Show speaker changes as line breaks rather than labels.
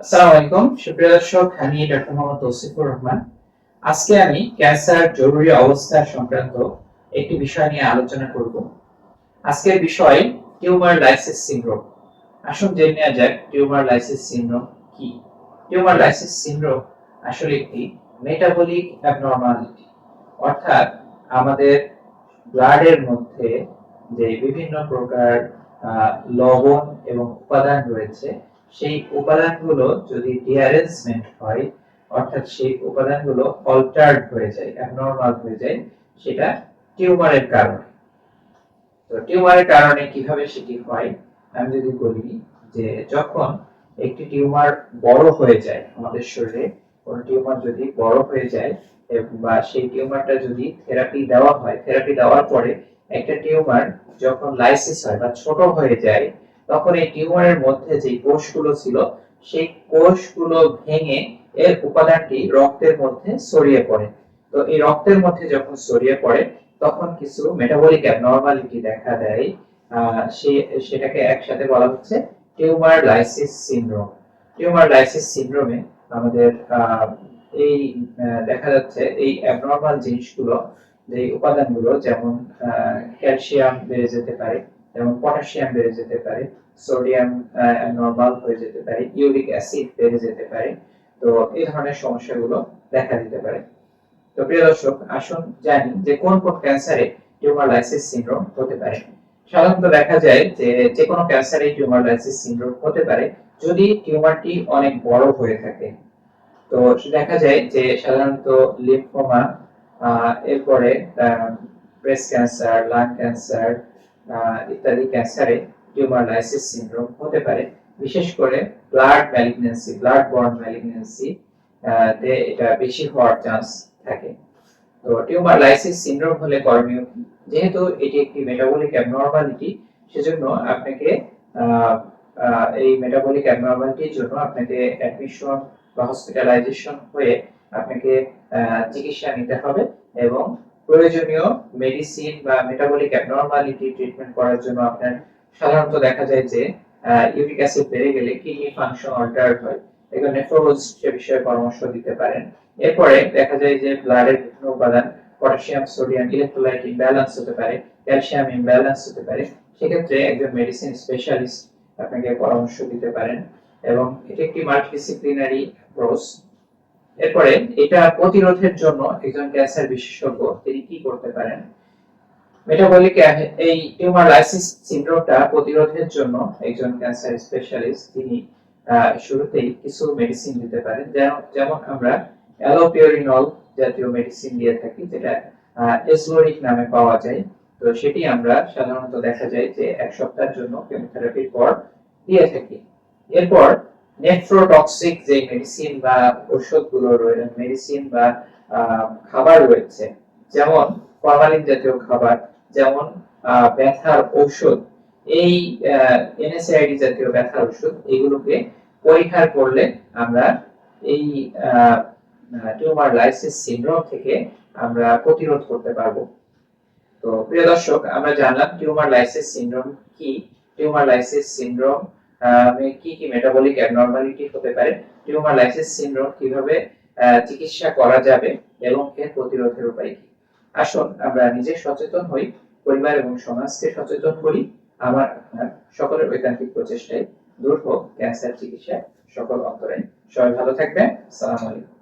আসসালামু আলাইকুম। সুপ্রিয় দর্শক, আমি ডক্টর মোহাম্মদ তৌসিফুর রহমান। আজকে আমি ক্যান্সার জরুরি অবস্থা সংক্রান্ত একটি বিষয় নিয়ে আলোচনা করব। আজকের বিষয় টিউমার লাইসিস আসুন জেনে নেওয়া যাক, টিউমার লাইসিস কি? টিউমার লাইসিস আসলে একটি মেটাবলিক অ্যাবনর্মালিটি অর্থাৎ আমাদের ব্লাডের মধ্যে যে বিভিন্ন প্রকার লবণ এবং উপাদান রয়েছে সেই উপাদানগুলো যদি ডিঅ্যারেঞ্জমেন্ট হয়, অর্থাৎ সেই উপাদানগুলো অল্টার্ড হয়ে যায় অ্যাবনর্মাল হয়ে যায়, সেটা টিউমারের কারণে। তো টিউমারের কারণে কীভাবে সেটি হয়? আমি যদি বলি যে যখন একটি টিউমার বড় হয়ে যায় আমাদের শরীরে, কোনো টিউমার যদি বড় হয়ে যায় বা সেই টিউমারটা যদি থেরাপি দেওয়া হয় থেরাপি দেওয়ার পরে একটা টিউমার যখন লাইসিস হয় বা ছোট হয়ে যায় তখন এই টিউমারের মধ্যে যে কোষগুলো ছিল, সেই কোষগুলো ভেঙে এর উপাদানটি রক্তের মধ্যে ছড়িয়ে পড়ে। তো এই রক্তের মধ্যে যখন ছড়িয়ে পড়ে, তখন কিছু মেটাবলিক অ্যাবনর্মালিটি দেখা দেয়। সে, সেটাকে একসাথে বলা হচ্ছে tumour lysis syndrome tumour lysis সিনড্রোমে আমাদের এই দেখা যাচ্ছে এই অ্যাবনর্মাল জিনিসগুলো, যে উপাদানগুলো যেমন ক্যালসিয়াম বেড়ে যেতে পারে যেমন পটাশিয়াম বেড়ে যেতে পারে, সোডিয়াম নরমাল হয়ে যেতে পারে, ইউরিক অ্যাসিড বেড়ে যেতে পারে। তো এই ধরনের সমস্যাগুলো দেখা দিতে পারে। তো প্রিয় দর্শক, আসুন জানি যে কোন কোন ক্যান্সারে টিউমার লাইসিস সিনড্রোম হতে পারে। সাধারণত দেখা যায় যে যে কোনো ক্যান্সারে টিউমার লাইসিস সিনড্রোম হতে পারে, যদি টিউমারটি অনেক বড় হয়ে থাকে। তো দেখা যায় যে সাধারণত লিম্ফোমা এরপরে ব্রেস্ট ক্যান্সার লাং ক্যান্সার ইত্যাদি ক্যান্সারে টিউমার লাইসিস সিনড্রোম হতে পারে বিশেষ করে blood malignancy blood borne malignancy তে এটা বেশি হওয়ার চান্স থাকে তো টিউমার লাইসিস সিনড্রোম হলে করণীয় কি? যেহেতু এটি একটি মেটাবলিক অ্যাবনর্মালিটি সেজন্য আপনাকে এই মেটাবলিক অ্যাবনর্মালিটির জন্য আপনাকে অ্যাডমিশন বা হসপিটালাইজেশন হয়ে আপনাকে চিকিৎসা নিতে হবে এবং প্রয়োজনীয় মেডিসিন বা মেটাবলিক অ্যাবনর্মালিটি ট্রিটমেন্ট করার জন্য আপনার সাধারণত দেখা যায় যে ইউরিক অ্যাসিড বেড়ে গেলে কিডনি ফাংশন অল্টার্ড হয়। এগুলো নেফ্রোলজিস্ট বিষয়ে পরামর্শ দিতে পারেন। এরপরে দেখা যায় যে, ব্লাডের বিভিন্ন উপাদান পটাশিয়াম সোডিয়াম ইলেকট্রোলাইট ইমব্যালেন্স হতে পারে ক্যালসিয়াম ইমব্যালেন্স হতে পারে। সেক্ষেত্রে একজন মেডিসিন স্পেশালিস্ট আপনাকে পরামর্শ দিতে পারেন। এবং এটি একটি মাল্টিডিসিপ্লিনারি অ্যাপ্রোচ এরপরে এটা প্রতিরোধের জন্য একজন ক্যান্সার বিশেষজ্ঞ তিনি কি করতে পারেন? মেটাবলিক এই টিউমার লাইসিস সিনড্রোমটা প্রতিরোধের জন্য একজন ক্যান্সার স্পেশালিস্ট তিনি শুরুতেই কিছু মেডিসিন দিতে পারেন। যেমন আমরা অ্যালোপিওরিনল জাতীয় মেডিসিন দিয়ে থাকি, যেটা এসলোরিক নামে পাওয়া যায়। তো সেটি আমরা সাধারণত দেখা যায় যে এক সপ্তাহের জন্য কেমোথেরাপির পর দিয়ে থাকি। এরপর নেফ্রোটক্সিক যে মেডিসিন বা ওষুধগুলো রয়েছে মেডিসিন বা খাবার রয়েছে, যেমন ফরমালিন জাতীয় খাবার, যেমন ব্যথার ঔষধ, এই এনএসআইডি জাতীয় ব্যথার ওষুধ এগুলোকে পরিহার করলে আমরা এই টিউমার লাইসিস সিনড্রোম থেকে আমরা প্রতিরোধ করতে পারব। তো প্রিয় দর্শক, আমরা জানলাম টিউমার লাইসিস সিনড্রোম কি? টিউমার লাইসিস সিনড্রোম কি কি মেটাবলিক অ্যাবনর্মালিটি হতে পারে টিউমার লাইসিস সিনড্রোম কীভাবে চিকিৎসা করা যাবে এবং এর প্রতিরোধের উপায় কি? আসুন, আমরা নিজে সচেতন হই, পরিবার এবং সমাজকে সচেতন করি। আমার সকলের ঐকান্তিক প্রচেষ্টায় দূর হোক, ক্যান্সার চিকিৎসা সকল অন্তরে সবাই ভালো থাকবেন। সালাম আলাইকুম।